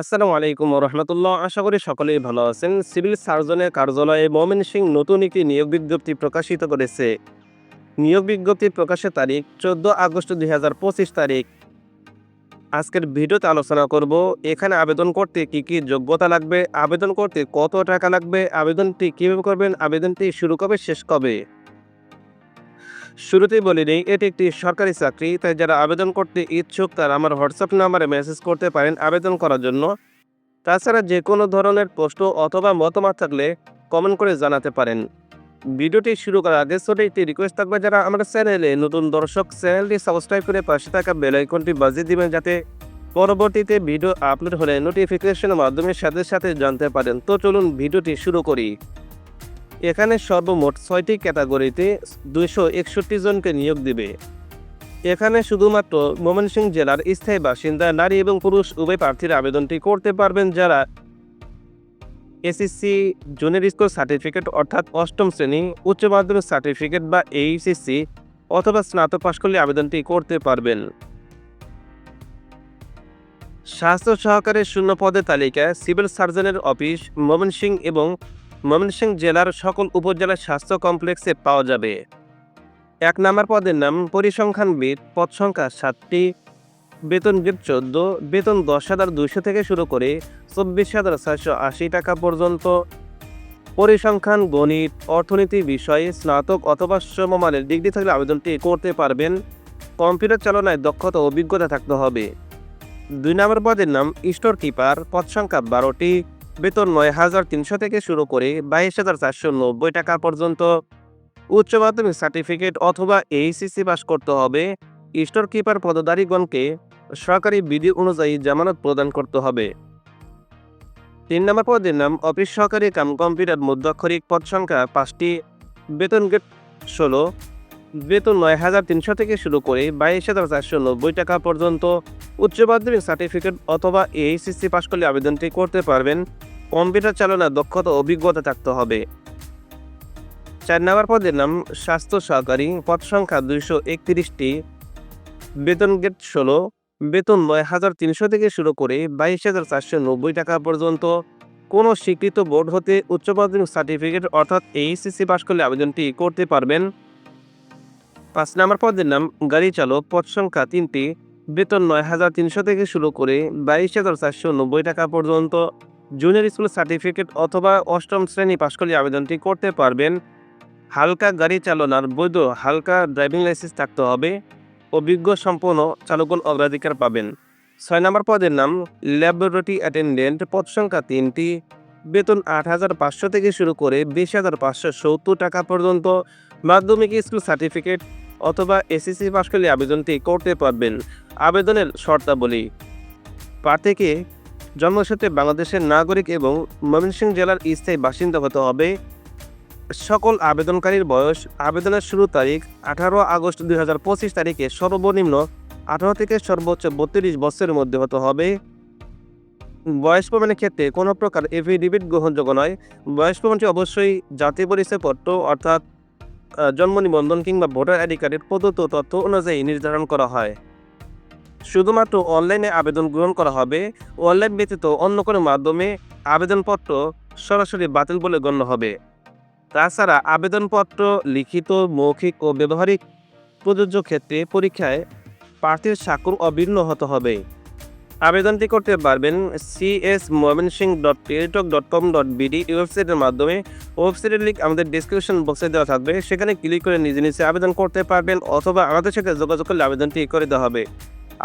আসসালামু আলাইকুম রহমতুল্লাহ। আশা করি সকলেই ভালো আছেন। সিভিল সার্জনের কার্যালয়ে ময়মনসিংহ নতুন একটি নিয়োগ বিজ্ঞপ্তি প্রকাশিত করেছে। নিয়োগ বিজ্ঞপ্তি প্রকাশের তারিখ চোদ্দ আগস্ট দুই হাজার পঁচিশ তারিখ। আজকের ভিডিওতে আলোচনা করব, এখানে আবেদন করতে কি কি যোগ্যতা লাগবে, আবেদন করতে কত টাকা লাগবে, আবেদনটি কীভাবে করবেন, আবেদনটি শুরু কবে, শেষ কবে? শুরুতেই বলে নিই, এটি একটি সরকারি চাকরি, তাই যারা আবেদন করতে ইচ্ছুক তারা আমার হোয়াটসঅ্যাপ নাম্বারে মেসেজ করতে পারেন আবেদন করার জন্য। তাছাড়া যে কোনো ধরনের প্রশ্ন অথবা মতামত থাকলে কমেন্ট করে জানাতে পারেন। ভিডিওটি শুরু করার আগে ছোট একটি রিকোয়েস্ট থাকবে, যারা আমার চ্যানেলে নতুন দর্শক, চ্যানেলটি সাবস্ক্রাইব করে পাশে থাকা বেল আইকনটি বাজিয়ে দিবেন, যাতে পরবর্তীতে ভিডিও আপলোড হলে নোটিফিকেশনের মাধ্যমে সাথে সাথে জানতে পারেন। তো চলুন ভিডিওটি শুরু করি। এখানে সর্বমোট ছয়টি ক্যাটাগরিতে দুইশো একষট্টি জনকে নিয়োগ দিবে। এখানে শুধুমাত্র ময়মনসিংহ জেলার স্থায়ী বাসিন্দা নারী এবং পুরুষ উভয় প্রার্থীর আবেদনটি করতে পারবেন যারা এসএসসি জুনিয়র স্কুল সার্টিফিকেট অর্থাৎ অষ্টম শ্রেণি, উচ্চ মাধ্যমিক সার্টিফিকেট বা এইচএসসি অথবা স্নাতক পাশ করলে আবেদনটি করতে পারবেন। স্বাস্থ্য সহকারী শূন্য পদের তালিকা সিভিল সার্জনের অফিস, ময়মনসিংহ এবং ময়মনসিংহ জেলার সকল উপজেলার স্বাস্থ্য কমপ্লেক্সে পাওয়া যাবে। এক নম্বর পদের নাম পরিসংখ্যানবিদ, পদ সংখ্যা সাতটি, বেতন চোদ্দ, বেতন দশ হাজার দুইশো থেকে শুরু করে চব্বিশ হাজার ছয়শো আশি টাকা পর্যন্ত। পরিসংখ্যান, গণিত, অর্থনীতি বিষয়ে স্নাতক অথবা সমমানের ডিগ্রি থাকলে আবেদনটি করতে পারবেন। কম্পিউটার চালনায় দক্ষতা অভিজ্ঞতা থাকতে হবে। দুই নম্বর পদের নাম স্টোর কিপার পদ সংখ্যা বারোটি বেতন নয় হাজার তিনশো থেকে শুরু করে বাইশ হাজার চারশো নব্বই টাকা পর্যন্ত। উচ্চ মাধ্যমিক সার্টিফিকেট অথবা এইচএসসি পাস করতে হবে। স্টোর কিপার পদধারীগণকে সরকারি বিধি অনুযায়ী জামানত প্রদান করতে হবে। তিন নম্বর পদের নাম, অফিস সহকারী কাম কম্পিউটার মধ্যাক্ষরিক পদ সংখ্যা পাঁচটি। বেতন গেট ষোলো। বেতন নয় হাজার তিনশো থেকে শুরু করে বাইশ হাজার চারশো নব্বই টাকা পর্যন্ত। উচ্চ মাধ্যমিক সার্টিফিকেট অথবা এইচএসসি পাস করলে আবেদনটি করতে পারবেন। কম্পিউটার চালনার দক্ষতা অভিজ্ঞতা থাকতে হবে। চার নম্বর পদের নাম, স্বাস্থ্য সহকারী, পদ সংখ্যা দুইশো একত্রিশটি, বেতন গেট ষোলো, বেতন নয় হাজার তিনশো থেকে শুরু করে বাইশ হাজার চারশো নব্বই টাকা পর্যন্ত। কোনো স্বীকৃত বোর্ড হতে উচ্চ মাধ্যমিক সার্টিফিকেট অর্থাৎ এইচএসসি পাস করলে আবেদনটি করতে পারবেন। পাঁচ নম্বর পদের নাম, গাড়ি চালক, পদ সংখ্যা তিনটি বেতন নয় হাজার তিনশো থেকে শুরু করে বাইশ হাজার চারশো নব্বই টাকা পর্যন্ত। জুনিয়র স্কুল সার্টিফিকেট অথবা অষ্টম শ্রেণি পাশ করলে আবেদনটি করতে পারবেন। হালকা গাড়ি চালনার বৈধ হালকা ড্রাইভিং লাইসেন্স থাকতে হবে অভিজ্ঞ সম্পন্ন চালকগণ অগ্রাধিকার পাবেন। ছয় নম্বর পদের নাম, ল্যাবরেটরি অ্যাটেন্ডেন্ট পদ সংখ্যা তিনটি। বেতন আট হাজার পাঁচশো থেকে শুরু করে বিশ হাজার পাঁচশো সত্তর টাকা পর্যন্ত। মাধ্যমিক স্কুল সার্টিফিকেট অথবা এসএসসি পাশ করলে আবেদনটি করতে পারবেন। আবেদনের শর্তাবলী। প্রার্থীকে জন্মসূত্রে বাংলাদেশের নাগরিক এবং ময়মনসিংহ জেলার স্থায়ী বাসিন্দা হতে হবে। সকল আবেদনকারীর বয়স আবেদনের শুরু তারিখ আঠারো আগস্ট দুই হাজার পঁচিশ তারিখে সর্বনিম্ন আঠারো থেকে সর্বোচ্চ বত্রিশ বছরের মধ্যে হতে হবে। বয়স প্রমাণের ক্ষেত্রে কোনো প্রকার এফিডেভিট গ্রহণযোগ্য নয়। বয়স প্রমাণটি অবশ্যই জাতীয় পরিচয়পত্র অর্থাৎ জন্ম নিবন্ধন কিংবা ভোটার আইডি কার্ডের প্রদত্ত তথ্য অনুযায়ী নির্ধারণ করা হয়। শুধুমাত্র অনলাইনে আবেদন গ্রহণ করা হবে অনলাইন ব্যতীত অন্য কোনো মাধ্যমে আবেদনপত্র সরাসরি বাতিল বলে গণ্য হবে। তাছাড়া আবেদনপত্র, লিখিত, মৌখিক ও ব্যবহারিক প্রযোজ্য ক্ষেত্রে পরীক্ষায় প্রার্থীর স্বাক্ষর অভিন্ন হতে হবে। আবেদনটি করতে পারবেন CS Mymensingh dot Teletalk dot com dot BD ওয়েবসাইটের মাধ্যমে। ওয়েবসাইটের লিঙ্ক আমাদের ডিসক্রিপশন বক্সে দেওয়া থাকবে। সেখানে ক্লিক করে নিজে নিজে আবেদন করতে পারবেন অথবা আমাদের সাথে যোগাযোগ করলে আবেদনটি করে দেওয়া হবে।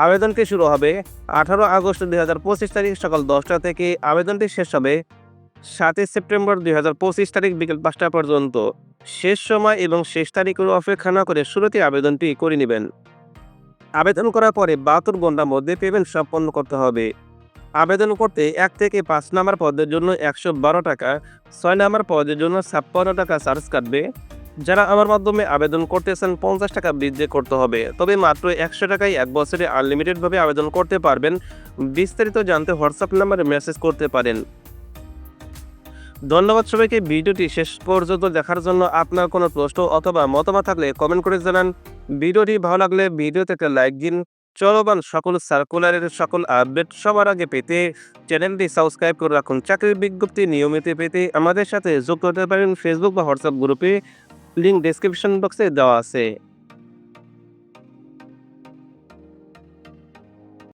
আবেদনটি শুরু হবে আঠারো আগস্ট দুই হাজার পঁচিশ তারিখ সকাল দশটা থেকে। আবেদনটি শেষ হবে সাতই সেপ্টেম্বর দুই হাজার পঁচিশ তারিখ বিকেল পাঁচটা পর্যন্ত। শেষ সময় এবং শেষ তারিখের অপেক্ষা না করে শুরুতে আবেদনটি করে নেবেন। আবেদন করার পরে বাহাত্তর ঘণ্টার মধ্যে পেমেন্ট সম্পন্ন করতে হবে। আবেদন করতে এক থেকে পাঁচ নাম্বার পদের জন্য একশো বারো টাকা, ছয় নাম্বার পদের জন্য ছাপ্পান্ন টাকা চার্জ কাটবে। যারা আমার মাধ্যমে আবেদন করতেছেন পঞ্চাশ টাকা বৃদ্ধি করতে হবে। তবে মাত্র একশো টাকায় এক বছরে আনলিমিটেডভাবে আবেদন করতে পারবেন। বিস্তারিত জানতে হোয়াটসঅ্যাপ নাম্বারে মেসেজ করতে পারেন। ধন্যবাদ সবাইকে। ভিডিওটি শেষ পর্যন্ত দেখার জন্য আপনার কোনো প্রশ্ন অথবা মতামত থাকলে কমেন্ট করে জানান। ভিডিওটি ভালো লাগলে ভিডিওতে একটা লাইক দিন। চলমান সকল সার্কুলারের সকল আপডেট সবার আগে পেতে চ্যানেলটি সাবস্ক্রাইব করে রাখুন। চাকরির বিজ্ঞপ্তি নিয়মিত পেতে আমাদের সাথে যোগ করতে পারেন ফেসবুক বা হোয়াটসঅ্যাপ গ্রুপে লিঙ্ক ডিসক্রিপশন বক্সে দেওয়া আছে।